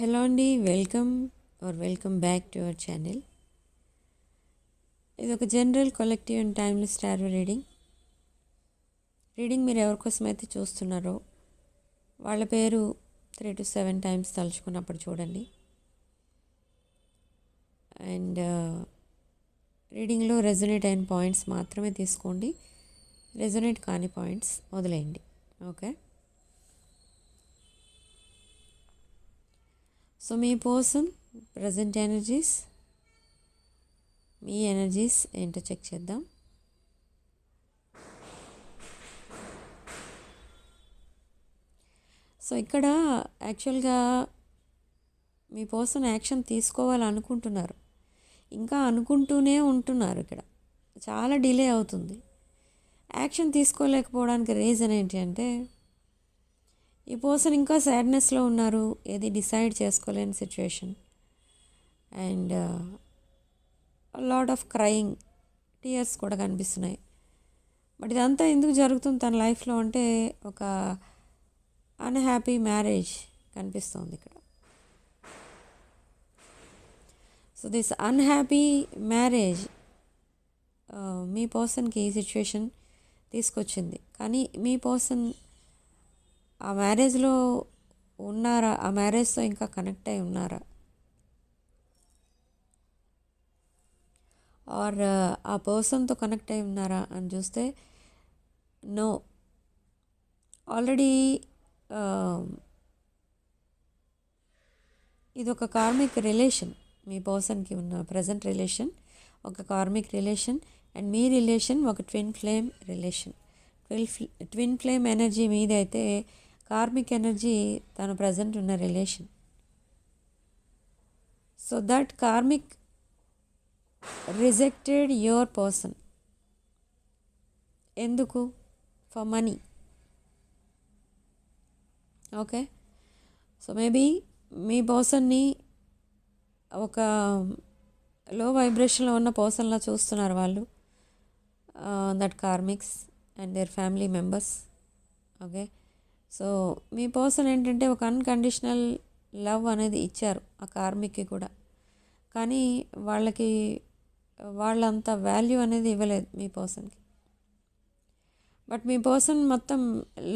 Hello అండి welcome or welcome back to our channel. ఇది ఒక general collective and timeless star reading. Reading మీరు ఎవరికోసం అయితే చూస్తున్నారో వాళ్ళ పేరు త్రీ టు సెవెన్ టైమ్స్ తలుచుకున్నప్పుడు చూడండి. అండ్ uh, రీడింగ్లో రెజొనేట్ అయిన పాయింట్స్ మాత్రమే తీసుకోండి. రెజొనేట్ కాని పాయింట్స్ వదిలేయండి ఓకే? సో మీ పర్సన్ ప్రజెంట్ ఎనర్జీస్ మీ ఎనర్జీస్ ఏంటో చెక్ చేద్దాం. సో ఇక్కడ యాక్చువల్గా మీ పర్సన్ యాక్షన్ తీసుకోవాలనుకుంటున్నారు ఇంకా అనుకుంటూనే ఉంటున్నారు ఇక్కడ. చాలా డిలే అవుతుంది. యాక్షన్ తీసుకోలేకపోవడానికి రీజన్ ఏంటి అంటే ఈ పర్సన్ ఇంకా సాడ్నెస్లో ఉన్నారు. ఏది డిసైడ్ చేసుకోలేని situation and lot of crying tears కూడా కనిపిస్తున్నాయి. బట్ ఇదంతా ఎందుకు జరుగుతుంది తన లైఫ్లో అంటే ఒక అన్హ్యాపీ మ్యారేజ్ కనిపిస్తుంది ఇక్కడ. సో దిస్ అన్హ్యాపీ మ్యారేజ్ మీ పర్సన్కి ఈ సిచ్యువేషన్ తీసుకొచ్చింది. కానీ మీ పర్సన్ ఆ మ్యారేజ్లో ఉన్నారా? ఆ మ్యారేజ్తో ఇంకా కనెక్ట్ అయి ఉన్నారా? ఆర్ ఆ పర్సన్తో కనెక్ట్ అయి ఉన్నారా అని చూస్తే నో. ఆల్రెడీ ఇది ఒక కార్మిక్ రిలేషన్. మీ పర్సన్కి ఉన్న ప్రజెంట్ రిలేషన్ ఒక కార్మిక్ రిలేషన్ అండ్ మీ రిలేషన్ ఒక twin flame relation. Twin twin flame energy మీదైతే కార్మిక్ ఎనర్జీ తన ప్రజెంట్ ఉన్న relation so that karmic rejected your person ఎందుకు? For money okay so maybe మీ పర్సన్ని ఒక లో వైబ్రేషన్లో ఉన్న పర్సన్లా చూస్తున్నారు వాళ్ళు. That karmics and their family members okay so me person ఏంటంటే ఒక అన్కండిషనల్ లవ్ అనేది ఇచ్చారు ఆ కార్మిక్కి కూడా. కానీ వాళ్ళకి వాళ్ళంత వాల్యూ అనేది ఇవ్వలేదు మీ పర్సన్కి. బట్ మీ పర్సన్ మొత్తం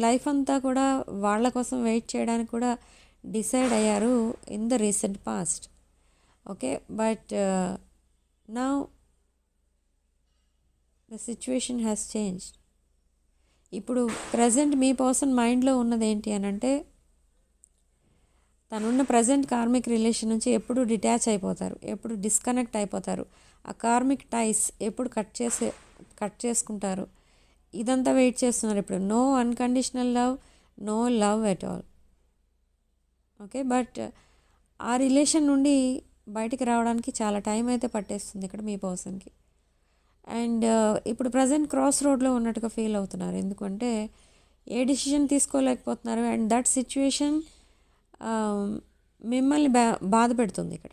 లైఫ్ అంతా కూడా వాళ్ళ కోసం వెయిట్ చేయడానికి కూడా డిసైడ్ అయ్యారు in the recent past. Okay but నా ద సిచ్యువేషన్ హ్యాస్ చేంజ్డ్ ఇప్పుడు ప్రజెంట్ మీ పర్సన్ మైండ్లో ఉన్నది ఏంటి అని అంటే తనున్న ప్రజెంట్ కార్మిక్ రిలేషన్ నుంచి ఎప్పుడు డిటాచ్ అయిపోతారు ఎప్పుడు డిస్కనెక్ట్ అయిపోతారు. ఆ కార్మిక్ టైస్ ఎప్పుడు కట్ చేసే కట్ చేసుకుంటారు. ఇదంతా వెయిట్ చేస్తున్నారు ఇప్పుడు. No unconditional love no love at all okay but ఆ రిలేషన్ నుండి బయటికి రావడానికి చాలా టైం అయితే పట్టేస్తుంది ఇక్కడ మీ పర్సన్కి అండ్ ఇప్పుడు ప్రజెంట్ క్రాస్ రోడ్లో ఉన్నట్టుగా ఫీల్ అవుతున్నారు. ఎందుకంటే ఏ డిసిషన్ తీసుకోలేకపోతున్నారు. అండ్ దట్ సిచ్యువేషన్ మిమ్మల్ని బా బాధ పెడుతుంది ఇక్కడ.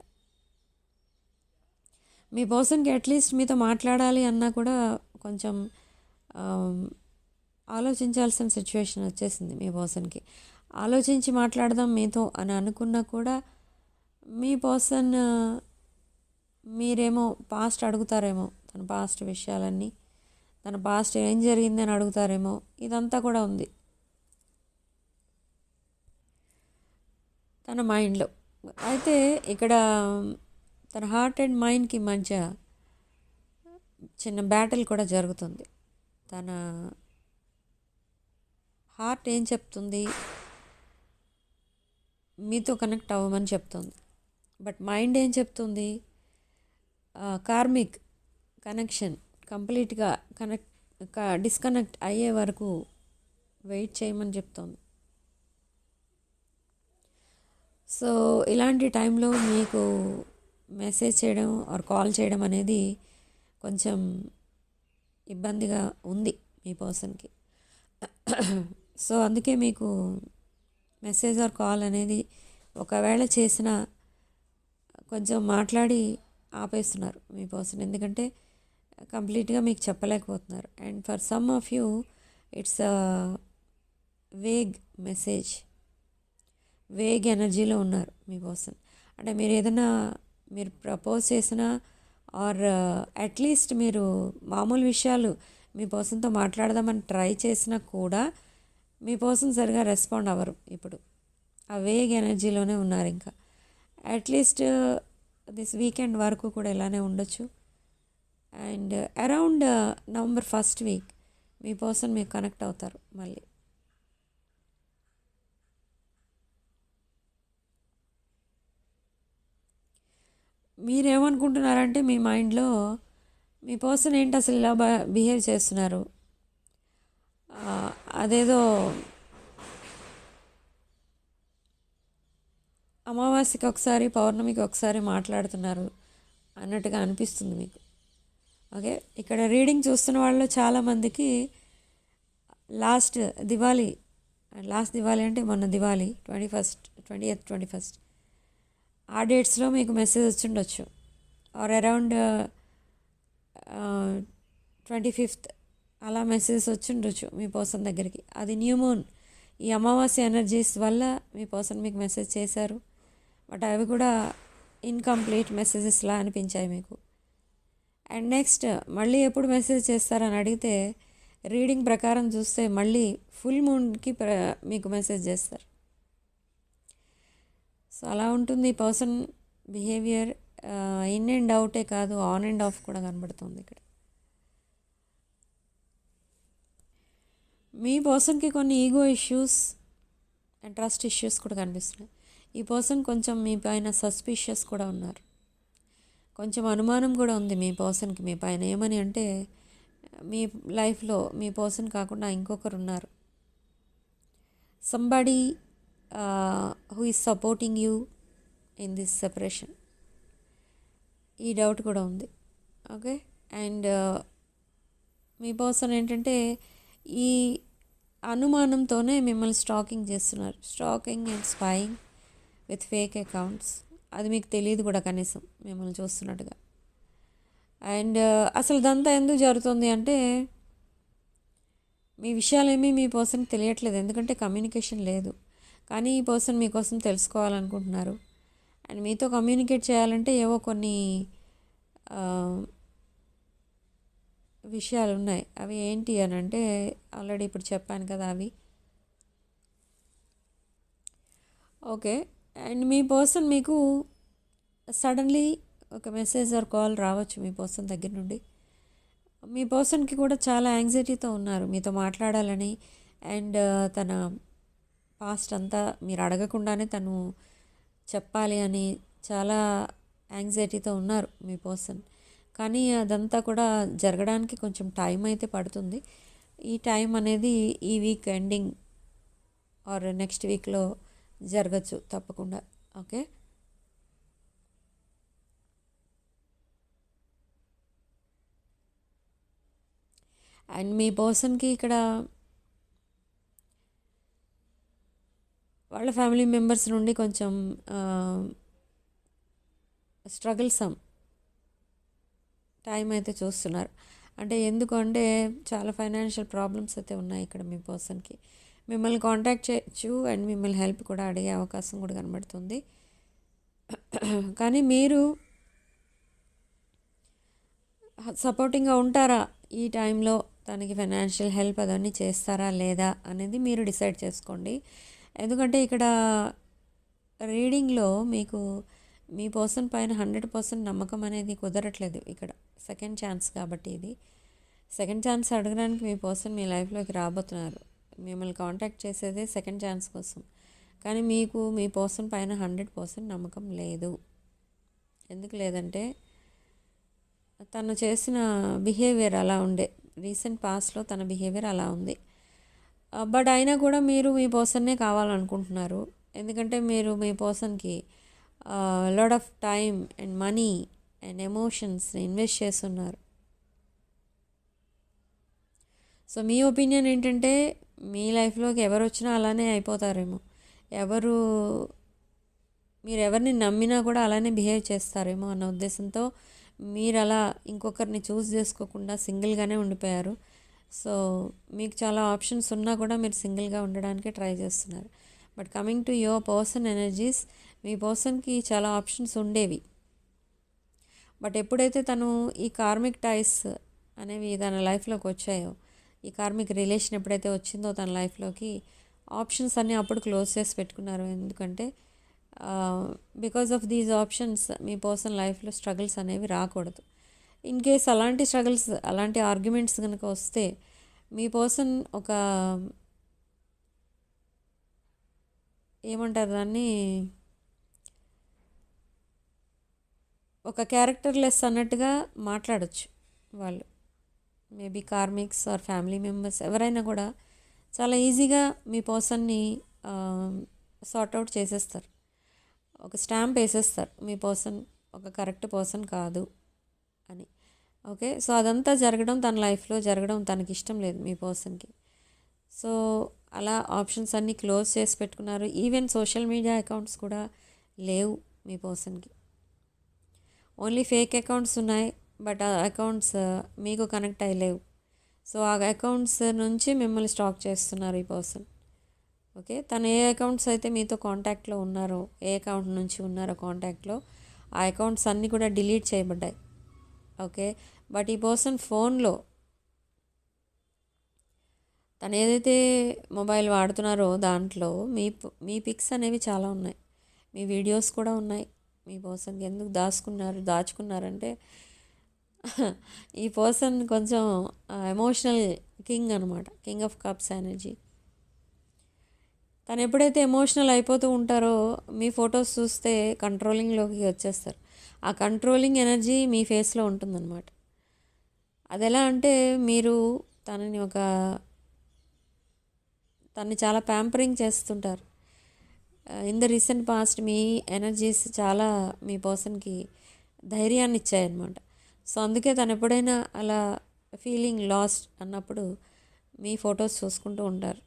మీ పర్సన్కి అట్లీస్ట్ మీతో మాట్లాడాలి అన్నా కూడా కొంచెం ఆలోచించాల్సిన సిచ్యువేషన్ వచ్చేసింది మీ పర్సన్కి. ఆలోచించి మాట్లాడదాం మీతో అని అనుకున్నా కూడా మీ పర్సన్ మీరేమో పాస్ట్ అడుగుతారేమో తన పాస్ట్ విషయాలన్నీ. తన పాస్ట్ ఏం జరిగిందని అడుగుతారేమో. ఇదంతా కూడా ఉంది. తన మైండ్లో అయితే ఇక్కడ తన హార్ట్ అండ్ మైండ్కి మధ్య చిన్న బ్యాటిల్ కూడా జరుగుతుంది. తన హార్ట్ ఏం చెప్తుంది? మీతో కనెక్ట్ అవ్వమని చెప్తుంది. బట్ మైండ్ ఏం చెప్తుంది? కార్మిక్ కనెక్షన్ కంప్లీట్గా కనెక్ట్ డిస్కనెక్ట్ అయ్యే వరకు వెయిట్ చేయమని చెప్తోంది. సో ఇలాంటి టైంలో మీకు మెసేజ్ చేయడం ఆర్ కాల్ చేయడం అనేది కొంచెం ఇబ్బందిగా ఉంది మీ పర్సన్కి. సో అందుకే మీకు మెసేజ్ ఆర్ కాల్ అనేది ఒకవేళ చేసిన కొంచెం మాట్లాడి ఆపేస్తున్నారు మీ పర్సన్. ఎందుకంటే కంప్లీట్గా మీకు చెప్పలేకపోతున్నారు. And for some of you it's vague message. Vague ఎనర్జీలో ఉన్నారు మీ పర్సన్. అంటే మీరు ఏదైనా మీరు ప్రపోజ్ చేసినా ఆర్ అట్లీస్ట్ మీరు మామూలు విషయాలు మీ పర్సన్తో మాట్లాడదామని ట్రై చేసినా కూడా మీ పర్సన్ సరిగా రెస్పాండ్ అవ్వరు ఇప్పుడు. ఆ వేగ్ ఎనర్జీలోనే ఉన్నారు ఇంకా. అట్లీస్ట్ దిస్ వీకెండ్ వరకు కూడా ఇలానే ఉండొచ్చు. And around uh, November first week me person మీకు కనెక్ట్ అవుతారు మళ్ళీ. మీరేమనుకుంటున్నారంటే మీ మైండ్లో మీ పర్సన్ ఏంటి అసలు ఇలా బిహేవ్ చేస్తున్నారు? అదేదో అమావాస్యకి ఒకసారి పౌర్ణమికి ఒకసారి మాట్లాడుతున్నారు అన్నట్టుగా అనిపిస్తుంది మీకు. ఓకే? ఇక్కడ రీడింగ్ చూస్తున్న వాళ్ళు చాలామందికి లాస్ట్ దివాళీ లాస్ట్ దివాళీ అంటే మొన్న Diwali twenty first twenty eighth twenty first ఆ డేట్స్లో మీకు మెసేజ్ వచ్చిండొచ్చు. ఆర్ అరౌండ్ ట్వంటీ ఫిఫ్త్ అలా మెసేజ్ వచ్చిండొచ్చు మీ పర్సన్ దగ్గరికి. అది న్యూ మూన్ ఈ అమావాస్య ఎనర్జీస్ వల్ల మీ పర్సన్ మీకు మెసేజ్ చేశారు. బట్ అవి కూడా ఇన్కంప్లీట్ మెసేజెస్లా అనిపించాయి మీకు. అండ్ నెక్స్ట్ మళ్ళీ ఎప్పుడు మెసేజ్ చేస్తారని అడిగితే రీడింగ్ ప్రకారం చూస్తే మళ్ళీ ఫుల్ మూన్కి ప్ర మీకు మెసేజ్ చేస్తారు. సో అలా ఉంటుంది ఈ పర్సన్ బిహేవియర్. ఇన్ అండ్ అవుటే కాదు ఆన్ అండ్ ఆఫ్ కూడా కనబడుతుంది ఇక్కడ. మీ పర్సన్కి కొన్ని ego issues and trust issues కూడా కనిపిస్తున్నాయి. ఈ పర్సన్ కొంచెం మీ పైన సస్పిషియస్ కూడా ఉన్నారు. కొంచెం అనుమానం కూడా ఉంది మీ పర్సన్కి మీ పైన. ఏమని అంటే మీ లైఫ్లో మీ పర్సన్ కాకుండా ఇంకొకరు ఉన్నారు. Somebody who is supporting you in this separation ఈ డౌట్ కూడా ఉంది. ఓకే అండ్ మీ పర్సన్ ఏంటంటే ఈ అనుమానంతోనే మిమ్మల్ని స్టాకింగ్ చేస్తున్నారు. Stalking and spying with fake accounts అది మీకు తెలియదు కూడా కనీసం మిమ్మల్ని చూస్తున్నట్టుగా. అండ్ అసలు ఇదంతా ఎందుకు జరుగుతుంది అంటే మీ విషయాలేమీ మీ పర్సన్కి తెలియట్లేదు ఎందుకంటే కమ్యూనికేషన్ లేదు. కానీ ఈ పర్సన్ మీకోసం తెలుసుకోవాలనుకుంటున్నారు. అండ్ మీతో కమ్యూనికేట్ చేయాలంటే ఏవో కొన్ని విషయాలు ఉన్నాయి. అవి ఏంటి అని అంటే ఆల్రెడీ ఇప్పుడు చెప్పాను కదా అవి. ఓకే. అండ్ మీ పర్సన్ మీకు సడన్లీ ఒక మెసేజ్ ఆర్ కాల్ రావచ్చు మీ పర్సన్ దగ్గర నుండి. మీ పర్సన్కి కూడా చాలా యాంగ్జైటీతో ఉన్నారు మీతో మాట్లాడాలని. అండ్ తన పాస్ట్ అంతా మీరు అడగకుండానే తను చెప్పాలి అని చాలా యాంగ్జైటీతో ఉన్నారు మీ పర్సన్. కానీ అదంతా కూడా జరగడానికి కొంచెం టైం అయితే పడుతుంది. ఈ టైం అనేది ఈ వీక్ ఎండింగ్ ఆర్ నెక్స్ట్ వీక్లో జరగచ్చు తప్పకుండా. ఓకే? అండ్ మీ పర్సన్కి ఇక్కడ వాళ్ళ ఫ్యామిలీ మెంబర్స్ నుండి కొంచెం స్ట్రగుల్ సమ్ టైం అయితే చూస్తున్నారు. అంటే ఎందుకు అంటే చాలా ఫైనాన్షియల్ ప్రాబ్లమ్స్ అయితే ఉన్నాయి ఇక్కడ మీ పర్సన్కి. మిమ్మల్ని కాంటాక్ట్ చేయొచ్చు అండ్ మిమ్మల్ని హెల్ప్ కూడా అడిగే అవకాశం కూడా కనబడుతుంది. కానీ మీరు సపోర్టింగ్గా ఉంటారా? ఈ టైంలో తనకి ఫైనాన్షియల్ హెల్ప్ అదన్నీ చేస్తారా లేదా అనేది మీరు డిసైడ్ చేసుకోండి. ఎందుకంటే ఇక్కడ రీడింగ్లో మీకు మీ పర్సన్ పైన హండ్రెడ్ పర్సెంట్ నమ్మకం అనేది కుదరట్లేదు ఇక్కడ. సెకండ్ ఛాన్స్ కాబట్టి ఇది. సెకండ్ ఛాన్స్ అడగడానికి మీ పర్సన్ మీ లైఫ్లోకి రాబోతున్నారు. మిమ్మల్ని కాంటాక్ట్ చేసేదే సెకండ్ ఛాన్స్ కోసం. కానీ మీకు మీ పర్సన్ పైన హండ్రెడ్ పర్సెంట్ నమ్మకం లేదు. ఎందుకు లేదంటే తను చేసిన బిహేవియర్ అలా ఉండే. రీసెంట్ పాస్ట్లో తన బిహేవియర్ అలా ఉంది. బట్ అయినా కూడా మీరు మీ పర్సన్నే కావాలనుకుంటున్నారు. ఎందుకంటే మీరు మీ పర్సన్కి lot of time and money and emotions invest చేస్తున్నారు. సో మీ ఒపీనియన్ ఏంటంటే మీ లైఫ్లోకి ఎవరు వచ్చినా అలానే అయిపోతారేమో. ఎవరు మీరు ఎవరిని నమ్మినా కూడా అలానే బిహేవ్ చేస్తారేమో అన్న ఉద్దేశంతో మీరు అలా ఇంకొకరిని చూస్ చేసుకోకుండా సింగిల్గానే ఉండిపోయారు. సో మీకు చాలా ఆప్షన్స్ ఉన్నా కూడా మీరు సింగిల్గా ఉండడానికి ట్రై చేస్తున్నారు. But coming to your person energies మీ పర్సన్కి చాలా ఆప్షన్స్ ఉండేవి. బట్ ఎప్పుడైతే తను ఈ కార్మిక్ టైస్ అనేవి తన లైఫ్లోకి వచ్చాయో ఈ కార్మిక్ రిలేషన్ ఎప్పుడైతే వచ్చిందో తన లైఫ్లోకి ఆప్షన్స్ అన్నీ అప్పుడు క్లోజ్ చేసి పెట్టుకున్నారు. ఎందుకంటే బికాస్ ఆఫ్ దీస్ ఆప్షన్స్ మీ పర్సనల్ లైఫ్లో స్ట్రగుల్స్ అనేవి రాకూడదు. ఇన్ కేస్ అలాంటి స్ట్రగుల్స్ అలాంటి ఆర్గ్యుమెంట్స్ కనుక వస్తే మీ పర్సన్ ఒక ఏమంటారు దాన్ని? ఒక క్యారెక్టర్ లెస్ అన్నట్టుగా మాట్లాడచ్చు వాళ్ళు. Maybe karmics or family members ఎవరైనా కూడా చాలా ఈజీగా మీ పర్సన్ని సార్ట్అవుట్ చేసేస్తారు. ఒక స్టాంప్ వేసేస్తారు. మీ పర్సన్ ఒక కరెక్ట్ పర్సన్ కాదు అని. ఓకే? సో అదంతా జరగడం తన లైఫ్లో జరగడం తనకి ఇష్టం లేదు మీ పర్సన్కి. సో అలా ఆప్షన్స్ అన్నీ క్లోజ్ చేసి పెట్టుకున్నారు. ఈవెన్ సోషల్ మీడియా అకౌంట్స్ కూడా లేవు మీ పర్సన్కి. ఓన్లీ ఫేక్ అకౌంట్స్ ఉన్నాయి. బట్ ఆ అకౌంట్స్ మీకు కనెక్ట్ అయ్యలేవు. సో ఆ అకౌంట్స్ నుంచి మిమ్మల్ని స్టాక్ చేస్తున్నారు ఈ పర్సన్. ఓకే? తను ఏ అకౌంట్స్ అయితే మీతో కాంటాక్ట్లో ఉన్నారో ఏ అకౌంట్ నుంచి ఉన్నారో కాంటాక్ట్లో ఆ అకౌంట్స్ అన్నీ కూడా డిలీట్ చేయబడ్డాయి. ఓకే? బట్ ఈ పర్సన్ ఫోన్లో తను ఏదైతే మొబైల్ వాడుతున్నారో దాంట్లో మీ మీ పిక్స్ అనేవి చాలా ఉన్నాయి. మీ వీడియోస్ కూడా ఉన్నాయి. మీ పర్సన్కి ఎందుకు దాచుకున్నారు దాచుకున్నారంటే ఈ పర్సన్ కొంచెం ఎమోషనల్ కింగ్ అనమాట కింగ్ ఆఫ్ కప్స్ ఎనర్జీ తను ఎప్పుడైతే ఎమోషనల్ అయిపోతూ ఉంటారో మీ ఫొటోస్ చూస్తే కంట్రోలింగ్లోకి వచ్చేస్తారు. ఆ కంట్రోలింగ్ ఎనర్జీ మీ ఫేస్లో ఉంటుందన్నమాట. అది ఎలా అంటే మీరు తనని ఒక తనని చాలా ప్యాంపరింగ్ చేస్తుంటారు. ఇన్ ద రీసెంట్ పాస్ట్ మీ ఎనర్జీస్ చాలా మీ పర్సన్కి ధైర్యాన్ని ఇచ్చాయన్నమాట. సో అందుకే తను ఎప్పుడైనా అలా ఫీలింగ్ లాస్ట్ అన్నప్పుడు మీ ఫొటోస్ చూసుకుంటూ ఉంటారు.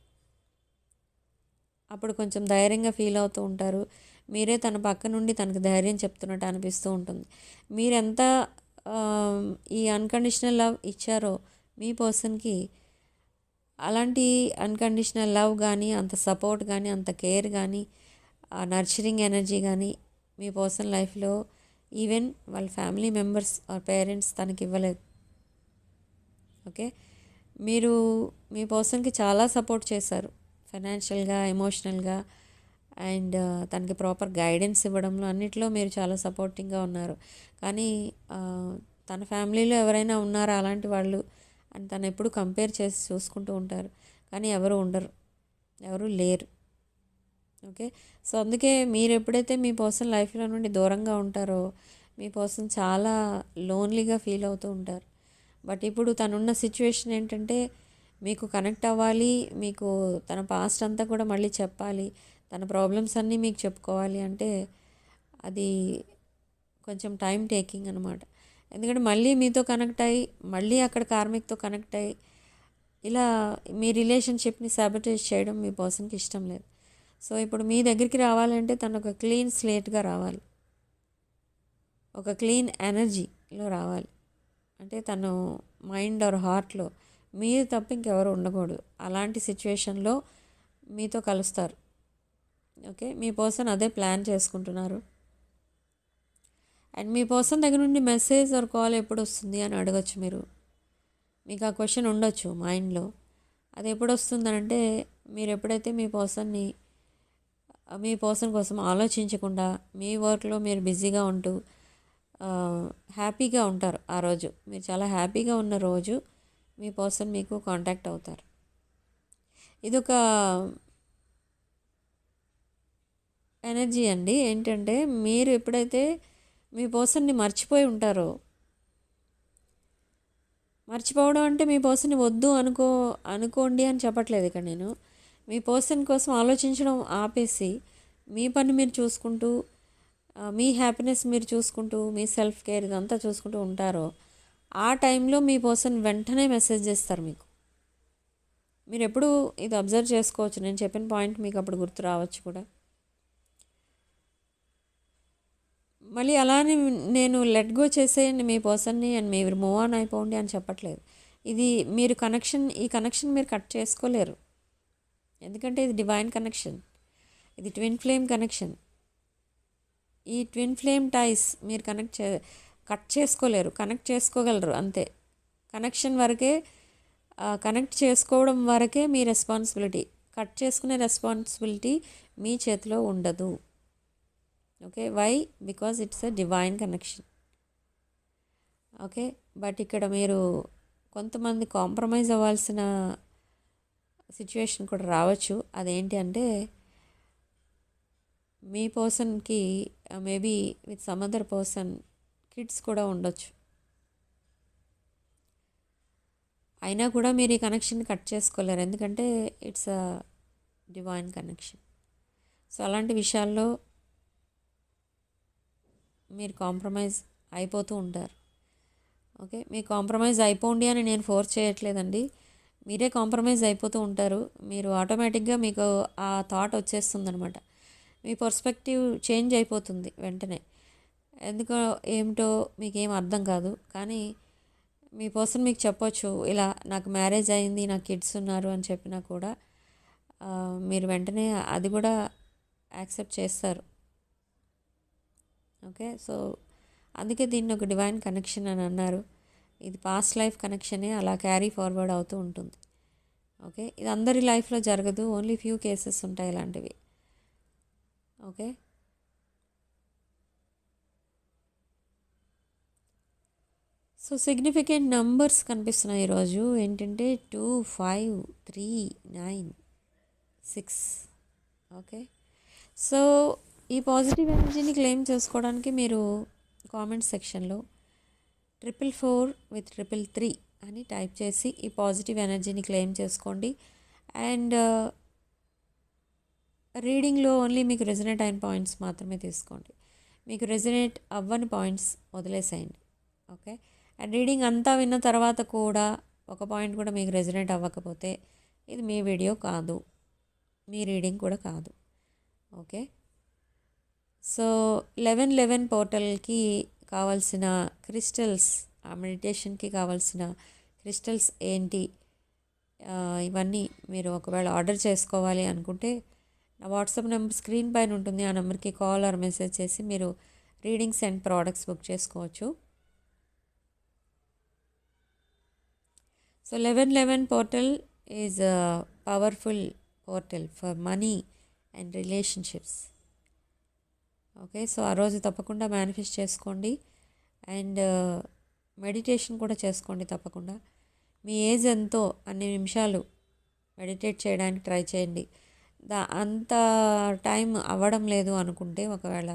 అప్పుడు కొంచెం ధైర్యంగా ఫీల్ అవుతూ ఉంటారు. మీరే తన పక్క నుండి తనకు ధైర్యం చెప్తున్నట్టు అనిపిస్తూ ఉంటుంది. మీరెంత ఈ అన్కండిషనల్ లవ్ ఇచ్చారో మీ పర్సన్కి అలాంటి అన్కండిషనల్ లవ్ కానీ అంత సపోర్ట్ కానీ అంత కేర్ కానీ నర్చరింగ్ ఎనర్జీ కానీ మీ పర్సన్ లైఫ్లో ఈవెన్ వాళ్ళ ఫ్యామిలీ మెంబర్స్ ఆర్ పేరెంట్స్ తనకి ఇవ్వలేదు ఓకే మీరు మీ పర్సన్కి చాలా సపోర్ట్ చేశారు. ఫైనాన్షియల్గా ఎమోషనల్గా అండ్ తనకి ప్రాపర్ గైడెన్స్ ఇవ్వడంలో అన్నిట్లో మీరు చాలా సపోర్టింగ్గా ఉన్నారు. కానీ uh, తన ఫ్యామిలీలో ఎవరైనా ఉన్నారా? అలాంటి వాళ్ళు అని తను ఎప్పుడు కంపేర్ చేసి చూసుకుంటూ ఉంటారు. కానీ ఎవరు ఉండరు. ఎవరు లేరు. ఓకే? సో అందుకే మీరు ఎప్పుడైతే మీ పర్సన్ లైఫ్లో నుండి దూరంగా ఉంటారో మీ పర్సన్ చాలా లోన్లీగా ఫీల్ అవుతూ ఉంటారు. బట్ ఇప్పుడు తనున్న సిచ్యువేషన్ ఏంటంటే మీకు కనెక్ట్ అవ్వాలి మీకు తన పాస్ట్ అంతా కూడా మళ్ళీ చెప్పాలి తన ప్రాబ్లమ్స్ అన్నీ మీకు చెప్పుకోవాలి అంటే అది కొంచెం టైం టేకింగ్ అనమాట ఎందుకంటే మళ్ళీ మీతో కనెక్ట్ అయ్యి మళ్ళీ అక్కడ కార్మిక్తో కనెక్ట్ అయ్యి ఇలా మీ రిలేషన్షిప్ని సాబిటైజ్ చేయడం మీ పర్సన్కి ఇష్టం లేదు. సో ఇప్పుడు మీ దగ్గరికి రావాలంటే తను ఒక క్లీన్ స్లేట్గా రావాలి. ఒక క్లీన్ ఎనర్జీలో రావాలి. అంటే తను మైండ్ ఆర్ హార్ట్లో మీరు తప్ప ఇంకెవరు ఉండకూడదు. అలాంటి సిచ్యువేషన్లో మీతో కలుస్తారు. ఓకే? మీ పర్సన్ అదే ప్లాన్ చేసుకుంటున్నారు. అండ్ మీ పర్సన్ దగ్గర నుండి మెసేజ్ ఆర్ కాల్ ఎప్పుడు వస్తుంది అని అడగచ్చు మీరు. మీకు ఆ క్వశ్చన్ ఉండొచ్చు మైండ్లో. అది ఎప్పుడు వస్తుందంటే మీరు ఎప్పుడైతే మీ పర్సన్ని మీ పర్సన్ కోసం ఆలోచించకుండా మీ వర్క్లో మీరు బిజీగా ఉంటూ హ్యాపీగా ఉంటారు ఆ రోజు. మీరు చాలా హ్యాపీగా ఉన్న రోజు మీ పర్సన్ మీకు కాంటాక్ట్ అవుతారు. ఇదొక ఎనర్జీ అండి. ఏంటంటే మీరు ఎప్పుడైతే మీ పర్సన్ని మర్చిపోయి ఉంటారో మర్చిపోవడం అంటే మీ పర్సన్ని వద్దు అనుకో అనుకోండి అని చెప్పట్లేదు ఇక్కడ నేను. మీ పర్సన్ కోసం ఆలోచించడం ఆపేసి మీ పని మీరు చూసుకుంటూ మీ హ్యాపీనెస్ మీరు చూసుకుంటూ మీ సెల్ఫ్ కేర్ ఇదంతా చూసుకుంటూ ఉంటారో ఆ టైంలో మీ పర్సన్ వెంటనే మెసేజ్ చేస్తారు మీకు. మీరు ఎప్పుడు ఇది అబ్జర్వ్ చేసుకోవచ్చు. నేను చెప్పిన పాయింట్ మీకు అప్పుడు గుర్తు రావచ్చు కూడా. మళ్ళీ అలానే నేను లెట్ గో చేసేయండి మీ పర్సన్ని అండ్ మీరు మూవ్ ఆన్ అయిపోండి అని చెప్పట్లేదు. ఇది మీరు కనెక్షన్ ఈ కనెక్షన్ మీరు కట్ చేసుకోలేరు. ఎందుకంటే ఇది డివైన్ కనెక్షన్ ఇది ట్విన్ ఫ్లేమ్ కనెక్షన్ ఈ ట్విన్ ఫ్లేమ్ టైస్ మీరు కనెక్ట్ చే కట్ చేసుకోలేరు కనెక్ట్ చేసుకోగలరు అంతే. కనెక్షన్ వరకే కనెక్ట్ చేసుకోవడం వరకే మీ రెస్పాన్సిబిలిటీ కట్ చేసుకునే రెస్పాన్సిబిలిటీ మీ చేతిలో ఉండదు. Okay? Why because it's a divine connection okay? But ఇక్కడ మీరు కొంతమంది కాంప్రమైజ్ అవ్వాల్సిన సిచ్యువేషన్ కూడా రావచ్చు. అదేంటి అంటే మీ పర్సన్కి maybe with some other person kids కూడా ఉండొచ్చు. అయినా కూడా మీరు ఈ కనెక్షన్ కట్ చేసుకోలేరు. ఎందుకంటే it's a divine connection. So అలాంటి విషయాల్లో మీరు కాంప్రమైజ్ అయిపోతూ ఉంటారు. ఓకే? మీ కాంప్రమైజ్ అయిపోండి అని నేను ఫోర్స్ చేయట్లేదండి. మీరే కాంప్రమైజ్ అయిపోతూ ఉంటారు. మీరు ఆటోమేటిక్గా మీకు ఆ థాట్ వచ్చేస్తుంది అనమాట మీ పర్స్పెక్టివ్ చేంజ్ అయిపోతుంది వెంటనే. ఎందుకో ఏమిటో మీకేం అర్థం కాదు. కానీ మీ పర్సన్ మీకు చెప్పొచ్చు ఇలా నాకు మ్యారేజ్ అయింది నాకు కిడ్స్ ఉన్నారు అని చెప్పినా కూడా మీరు వెంటనే అది కూడా యాక్సెప్ట్ చేస్తారు. ఓకే? సో అందుకే దీన్ని ఒక డివైన్ కనెక్షన్ అని అన్నారు. ఇది పాస్ట్ లైఫ్ కనెక్షనే అలా క్యారీ ఫార్వర్డ్ అవుతూ ఉంటుంది. ఓకే ఇది అందరి లైఫ్లో జరగదు ఓన్లీ ఫ్యూ కేసెస్ ఉంటాయి ఇలాంటివి. ఓకే సో సిగ్నిఫికెంట్ నంబర్స్ కనిపిస్తున్నాయి ఈరోజు ఏంటంటే two five three nine six okay so ఈ పాజిటివ్ ఎనర్జీని క్లెయిమ్ చేసుకోవడానికి మీరు కామెంట్ సెక్షన్లో triple four with triple three అని టైప్ చేసి ఈ పాజిటివ్ ఎనర్జీని క్లెయిమ్ చేసుకోండి. అండ్ uh, రీడింగ్లో ఓన్లీ మీకు రెజనేట్ అయిన పాయింట్స్ మాత్రమే తీసుకోండి. మీకు రెజనేట్ అవ్వని పాయింట్స్ వదిలేసేయండి. ఓకే? అండ్ రీడింగ్ అంతా విన్న తర్వాత కూడా ఒక పాయింట్ కూడా మీకు రెజినేట్ అవ్వకపోతే ఇది మీ వీడియో కాదు. మీ రీడింగ్ కూడా కాదు. ఓకే? సో లెవెన్ లెవెన్ పోర్టల్కి కావాల్సిన క్రిస్టల్స్ ఆ మెడిటేషన్కి కావాల్సిన క్రిస్టల్స్ ఏంటి? ఇవన్నీ మీరు ఒకవేళ ఆర్డర్ చేసుకోవాలి అనుకుంటే నా వాట్సాప్ నెంబర్ స్క్రీన్ పైన ఉంటుంది. ఆ నెంబర్కి కాల్ ఆర్ మెసేజ్ చేసి మీరు రీడింగ్స్ అండ్ ప్రోడక్ట్స్ బుక్ చేసుకోవచ్చు. So eleven eleven portal is powerful portal for money and relationships. Okay so ఆ రోజు తప్పకుండా మేనిఫెస్ట్ చేసుకోండి. అండ్ uh, మెడిటేషన్ కూడా చేసుకోండి తప్పకుండా. మీ ఏజ్ ఎంతో అన్ని నిమిషాలు మెడిటేట్ చేయడానికి ట్రై చేయండి. దా అంత టైం అవ్వడం లేదు అనుకుంటే ఒకవేళ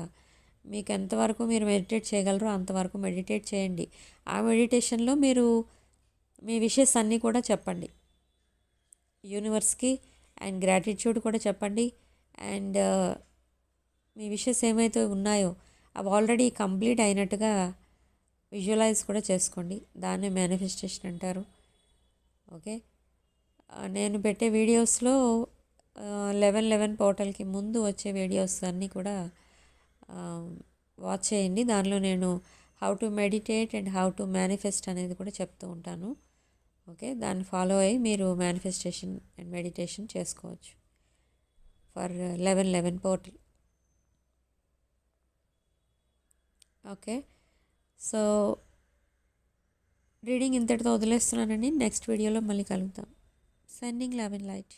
మీకు ఎంతవరకు మీరు మెడిటేట్ చేయగలరో అంతవరకు మెడిటేట్ చేయండి. ఆ మెడిటేషన్లో మీరు మీ విషెస్ అన్నీ కూడా చెప్పండి. యూనివర్స్కి అండ్ గ్రాటిట్యూడ్ కూడా చెప్పండి. అండ్ uh, మీ విషెస్ ఏమైతే ఉన్నాయో అవి ఆల్రెడీ కంప్లీట్ అయినట్టుగా విజువలైజ్ కూడా చేసుకోండి. దాన్నే మేనిఫెస్టేషన్ అంటారు. ఓకే? నేను పెట్టే వీడియోస్లో లెవెన్ లెవెన్ పోర్టల్కి ముందు వచ్చే వీడియోస్ అన్నీ కూడా వాచ్ చేయండి. దానిలో నేను how to meditate and how to manifest అనేది కూడా చెప్తూ ఉంటాను. ఓకే? దాన్ని ఫాలో అయ్యి మీరు మేనిఫెస్టేషన్ అండ్ మెడిటేషన్ చేసుకోవచ్చు. For eleven eleven portal. Okay so reading ఇంతటితో వదిలేస్తున్నానండి. నెక్స్ట్ వీడియోలో మళ్ళీ కలుగుతాం సెండింగ్ లెవెన్ లైట్